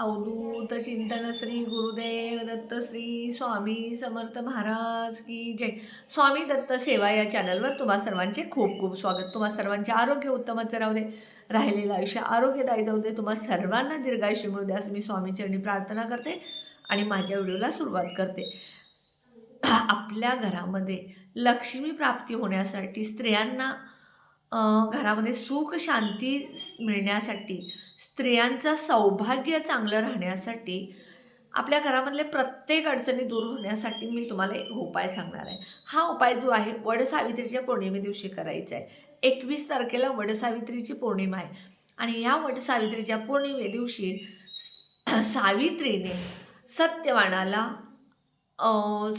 अवधूत चिंतन श्री गुरुदेव दत्त श्री स्वामी समर्थ महाराज की जय. स्वामी दत्त सेवा या चॅनलवर तुम्हा सर्वांचे खूप खूप स्वागत. तुम्हा सर्वांचे आरोग्य उत्तमच राहू दे. राहिलेलं आयुष्य आरोग्यदायी जाऊ दे. तुम्हा सर्वांना दीर्घायुष्य मिळू दे असं मी स्वामीचरणी प्रार्थना करते आणि माझ्या व्हिडिओला सुरुवात करते. आपल्या घरामध्ये लक्ष्मी प्राप्ती होण्यासाठी स्त्रियांना घरामध्ये सुख शांती मिळण्यासाठी स्त्रियांचं सौभाग्य चांगलं राहण्यासाठी आपल्या घरामधले प्रत्येक अडचणी दूर होण्यासाठी मी तुम्हाला एक उपाय सांगणार आहे. हा उपाय जो आहे वडसावित्रीच्या पौर्णिमे दिवशी करायचा आहे. एकवीस तारखेला वडसावित्रीची पौर्णिमा आहे. आणि या वडसावित्रीच्या पौर्णिमे दिवशी सावित्रीने सत्यवानाला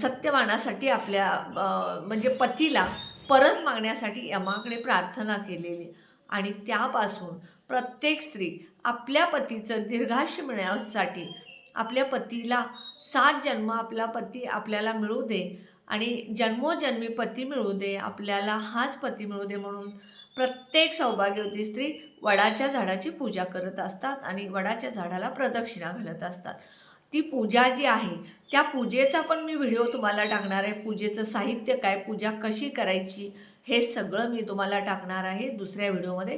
सत्यवानासाठी आपल्या म्हणजे पतीला परत मागण्यासाठी यमाकडे प्रार्थना केलेली. आणि त्यापासून प्रत्येक स्त्री आपल्या पतीचं दीर्घायुष्य मिळण्यासाठी आपल्या पतीला सात जन्म आपला पती आपल्याला मिळू दे आणि जन्मोजन्मी पती मिळू दे आपल्याला हाच पती मिळू दे म्हणून प्रत्येक सौभाग्यवती स्त्री वडाच्या झाडाची पूजा करत असतात आणि वडाच्या झाडाला प्रदक्षिणा घालत असतात. ती पूजा जी आहे त्या पूजेचा पण मी व्हिडिओ तुम्हाला टाकणार आहे. पूजेचं साहित्य काय पूजा कशी करायची हे सगळं मी तुम्हाला टाकणार आहे दुसऱ्या व्हिडिओमध्ये.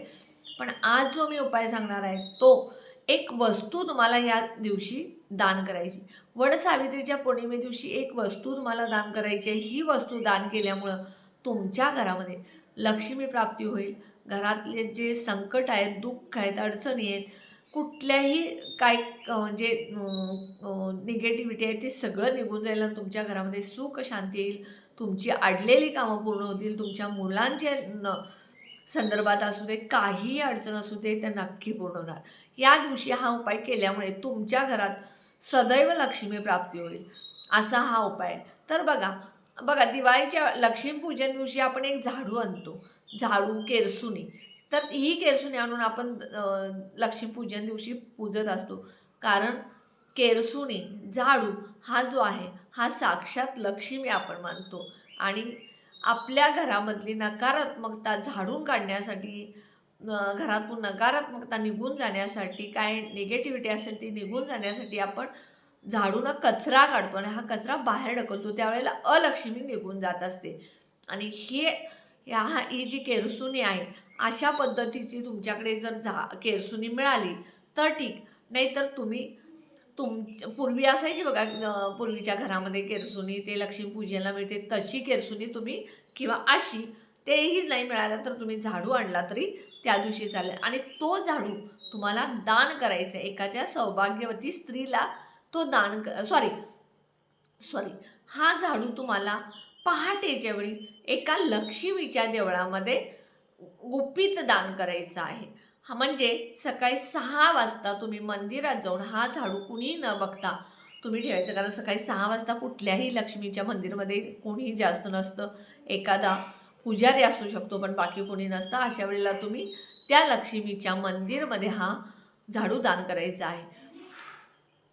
पण आज जो मी उपाय सांगणार आहे तो एक वस्तू तुम्हाला या दिवशी दान करायची. वड सावित्रीच्या पौर्णिमे दिवशी एक वस्तू तुम्हाला दान करायची आहे. ही वस्तू दान केल्यामुळं तुमच्या घरामध्ये लक्ष्मी प्राप्ती होईल. घरातले जे संकट आहेत दुःख आहेत अडचणी आहेत कुठल्याही काय म्हणजे जे निगेटिव्हिटी आहे ते सगळं निघून जाईल आणि तुमच्या घरामध्ये सुख शांती येईल. तुमची अडलेली कामं पूर्ण होतील. तुमच्या मुलांचे न संदर्भात असू दे काहीही अडचण असू दे त्या नक्की पूर्ण होणार. या दिवशी हा उपाय केल्यामुळे तुमच्या घरात सदैव लक्ष्मी प्राप्ती होईल असा हा उपाय आहे. तर बघा बघा दिवाळीच्या लक्ष्मीपूजन दिवशी आपण एक झाडू आणतो झाडू केरसुनी. तर ही केरसुनी आणून आपण लक्ष्मीपूजन दिवशी पूजत असतो. कारण केरसुनी झाडू हा जो आहे हा साक्षात लक्ष्मी आपण मानतो. आणि आपल्या घरामधली नकारात्मकता झाडून काढण्यासाठी घरातून नकारात्मकता निघून जाण्यासाठी काय निगेटिव्हिटी असेल ती निघून जाण्यासाठी आपण झाडून कचरा काढतो आणि हा कचरा बाहेर ढकलतो. त्यावेळेला अलक्ष्मी निघून जात असते. आणि हे ह्या हा ही जी केरसुनी आहे अशा पद्धतीची तुमच्याकडे जर झा केरसुनी मिळाली तर ठीक. नाहीतर तुम्ही तुम पूर्वी असायची बघा पूर्वीच्या घरामध्ये केरसुनी ते लक्ष्मीपूजनाला मिळते तशी केरसुनी तुम्ही किंवा अशी तेही नाही मिळालं तर तुम्ही झाडू आणला तरी त्या दिवशी चालेल. आणि तो झाडू तुम्हाला दान करायचा आहे. एखाद्या सौभाग्यवती स्त्रीला तो दान क सॉरी सॉरी हा झाडू तुम्हाला पहाटेच्या वेळी एका लक्ष्मीच्या देवळामध्ये गुपित दान करायचं आहे. हा म्हणजे सकाळी सहा वाजता तुम्ही मंदिरात जाऊन हा झाडू कुणी न बघता तुम्ही ठेवायचं. कारण सकाळी सहा वाजता कुठल्याही लक्ष्मीच्या मंदिरमध्ये कोणीही जास्त नसतं. एखादा पुजारी असू शकतो पण बाकी कोणी नसतं. अशा वेळेला तुम्ही त्या लक्ष्मीच्या मंदिरमध्ये हा झाडू दान करायचा आहे.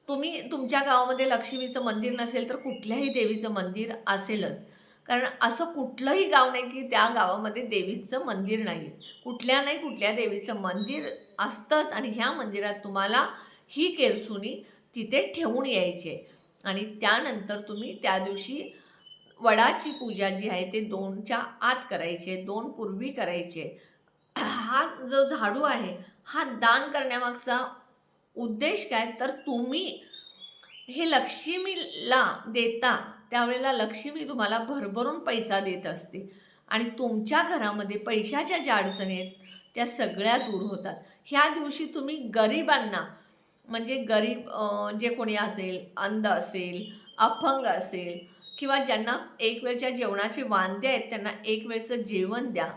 तुम्ही तुमच्या गावामध्ये लक्ष्मीचं मंदिर नसेल तर कुठल्याही देवीचं मंदिर असेलच. कारण असं कुठलंही गाव नाही की त्या गावामध्ये देवीचं मंदिर नाही. कुठल्या नाही कुठल्या देवीचं मंदिर असतंच आणि ह्या मंदिरात तुम्हाला ही केरसुनी तिथे ठेवून यायची. आहे आणि त्यानंतर तुम्ही त्या दिवशी वडाची पूजा जी आहे ते दोनच्या आत करायची आहे दोन पूर्वी करायची. आहे हा जो झाडू आहे हा दान करण्यामागचा उद्देश काय? तर तुम्ही हे लक्ष्मीला देता त्यावेळेला लक्ष्मी तुम्हाला भरभरून पैसा देत असते. आणि तुमच्या घरामध्ये पैशाच्या ज्या अडचणी आहेत त्या सगळ्या दूर होतात. ह्या दिवशी तुम्ही गरिबांना म्हणजे गरीब जे कोणी असेल अंध असेल अपंग असेल किंवा ज्यांना एक वेळच्या जेवणाचे वांदे आहेत त्यांना एक वेळचं जेवण द्या.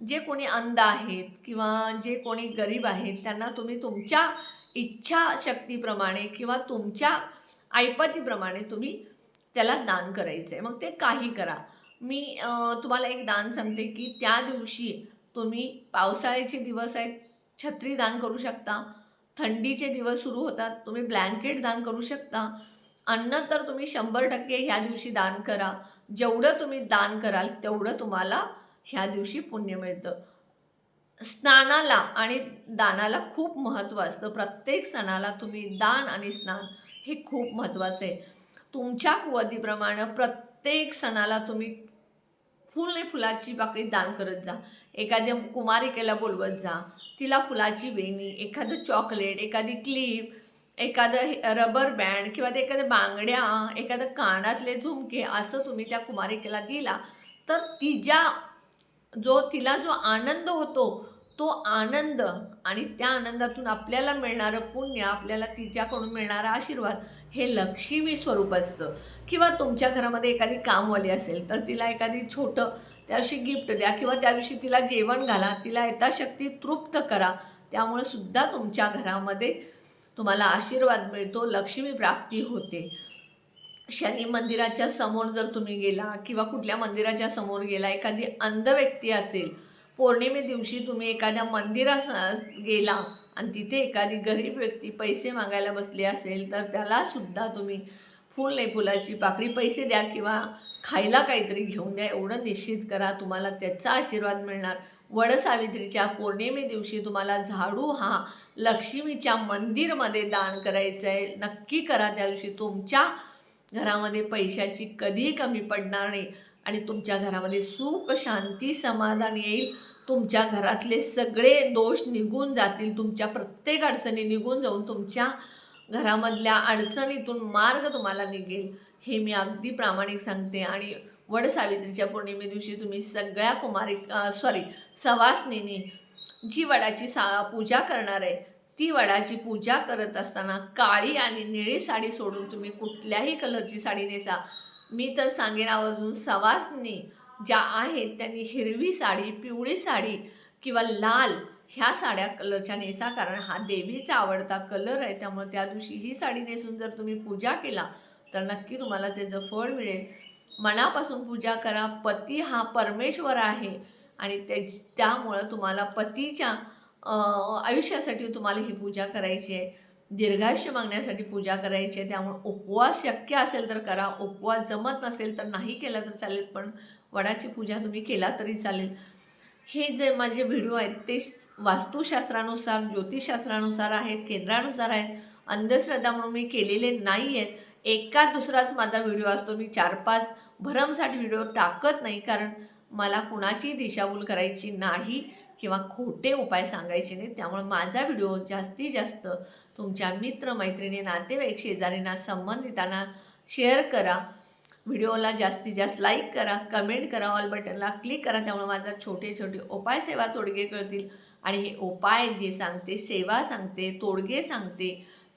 जे कोणी अंध आहेत किंवा जे कोणी गरीब आहेत त्यांना तुम्ही तुमच्या इच्छाशक्तीप्रमाणे किंवा तुमच्या ऐपतीप्रमाणे तुम्ही त्याला दान करायचं आहे मग ते काही करा. मी तुम्हाला एक दान सांगते की त्या दिवशी तुम्ही पावसाळ्याचे दिवस आहेत छत्री दान करू शकता. थंडीचे दिवस सुरू होतात तुम्ही ब्लँकेट दान करू शकता. अन्न तर तुम्ही शंभर टक्के ह्या दिवशी दान करा. जेवढं तुम्ही दान कराल तेवढं तुम्हाला ह्या दिवशी पुण्य मिळतं. स्नानाला आणि दानाला खूप महत्त्व असतं. प्रत्येक सणाला तुम्ही दान आणि स्नान हे खूप महत्त्वाचं आहे. तुमच्या कुवतीप्रमाणे प्रत्येक सणाला तुम्ही फुल फुलाची पाकळी दान करत जा. एखाद्या कुमारिकेला बोलवत जा. तिला फुलाची वेणी एखादं चॉकलेट एखादी क्लिप एखादं हे- रबर बँड किंवा ते एखाद्या बांगड्या एखादं कानातले झुमके असं तुम्ही त्या कुमारिकेला दिला तर तिच्या जो तिला जो आनंद होतो तो आनंद आणि त्या आनंदातून आपल्याला मिळणारं पुण्य आपल्याला तिच्याकडून मिळणारा आशीर्वाद हे लक्ष्मी स्वरूप असतं. किंवा तुमच्या घरामध्ये एखादी कामवाली असेल तर तिला एखादी छोटं त्याशी गिफ्ट द्या किंवा त्या दिवशी तिला जेवण घाला तिला यथाशक्ती तृप्त करा. त्यामुळे सुद्धा तुमच्या घरामध्ये तुम्हाला आशीर्वाद मिळतो लक्ष्मी प्राप्ती होते. शनी मंदिराच्या समोर जर तुम्ही गेला किंवा कुठल्या मंदिराच्या समोर गेला एखादी अंध व्यक्ती असेल पौर्णिमे दिवशी तुम्ही एखाद्या मंदिरास गेला आणि तिथे एखादी गरीब व्यक्ती पैसे मागायला बसली असेल तर त्यालासुद्धा तुम्ही फुल नाही फुलाची पाकळी पैसे द्या किंवा खायला काहीतरी घेऊन द्या. एवढं निश्चित करा तुम्हाला त्याचा आशीर्वाद मिळणार. वडसावित्रीच्या पौर्णिमे दिवशी तुम्हाला झाडू हा लक्ष्मीच्या मंदिरमध्ये दान करायचं आहे नक्की करा त्या दिवशी. तुमच्या घरामध्ये पैशाची कधीही कमी पडणार नाही. आणि तुमच्या घरामध्ये सुख शांती समाधान येईल. तुमच्या घरातले सगळे दोष निघून जातील. तुमच्या प्रत्येक अडचणी निघून जाऊन तुमच्या घरामधल्या अडचणीतून मार्ग तुम्हाला निघेल. हे मी अगदी प्रामाणिक सांगते. आणि वडसावित्रीच्या पौर्णिमे दिवशी तुम्ही सगळ्या कुमारी सॉरी सवासनीनी जी वडाची सा पूजा करणार आहे ती वडाची पूजा करत असताना काळी आणि निळी साडी सोडून तुम्ही कुठल्याही कलरची साडी नेसा. मी तर सांगेन आवर्जून सवासनी ज्या आहेत त्यांनी हिरवी साडी पिवळी साडी किंवा लाल ह्या साड्या कलरच्या नेसा कारण हा देवीचा आवडता कलर आहे त्यामुळे त्या दिवशी ही साडी नेसून जर तुम्ही पूजा केला तर नक्की तुम्हाला त्याचं फळ मिळेल. मनापासून पूजा करा. पती हा परमेश्वर आहे आणि ते त्यामुळं तुम्हाला पतीच्या आयुष्यासाठी तुम्हाला ही पूजा करायची आहे. दीर्घायुष्य मागण्यासाठी पूजा करायची आहे. त्यामुळे उपवास शक्य असेल तर करा. उपवास जमत नसेल तर नाही केला तर चालेल पण वडाची पूजा तुम्ही केला तरी चालेल. हे जे माझे व्हिडिओ आहेत ते वास्तुशास्त्रानुसार ज्योतिषशास्त्रानुसार आहेत केंद्रानुसार आहेत अंधश्रद्धा म्हणून मी केलेले नाही आहेत. एका दुसराच माझा व्हिडिओ असतो मी चार पाच भरमसाठ व्हिडिओ टाकत नाही कारण मला कुणाची दिशाभूल करायची नाही किंवा खोटे उपाय सांगायचे नाही. त्यामुळे माझा व्हिडिओ जास्तीत जास्त तुमच्या मित्र मैत्रिणी नातेवाईक शेजारींना संबंधितांना शेअर करा. व्हिडिओला जास्तीत जास्त लाईक करा कमेंट करा ऑल बटनला क्लिक करा त्यामुळे माझा छोटे छोटे उपाय सेवा तोडगे कळतील. आणि हे उपाय जे सांगते सेवा सांगते तोडगे सांगते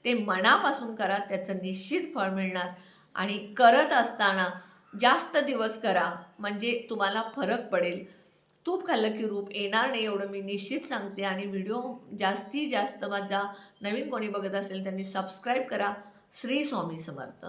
ते मनापासून करा त्याचं निश्चित फळ मिळणार. आणि करत असताना जास्त दिवस करा म्हणजे तुम्हाला फरक पडेल. तूप खाल्लं की रूप येणार नाही एवढं मी निश्चित सांगते. आणि व्हिडिओ जास्तीत जास्त माझा नवीन कोणी बघत असेल त्यांनी सबस्क्राईब करा. श्री स्वामी समर्थ.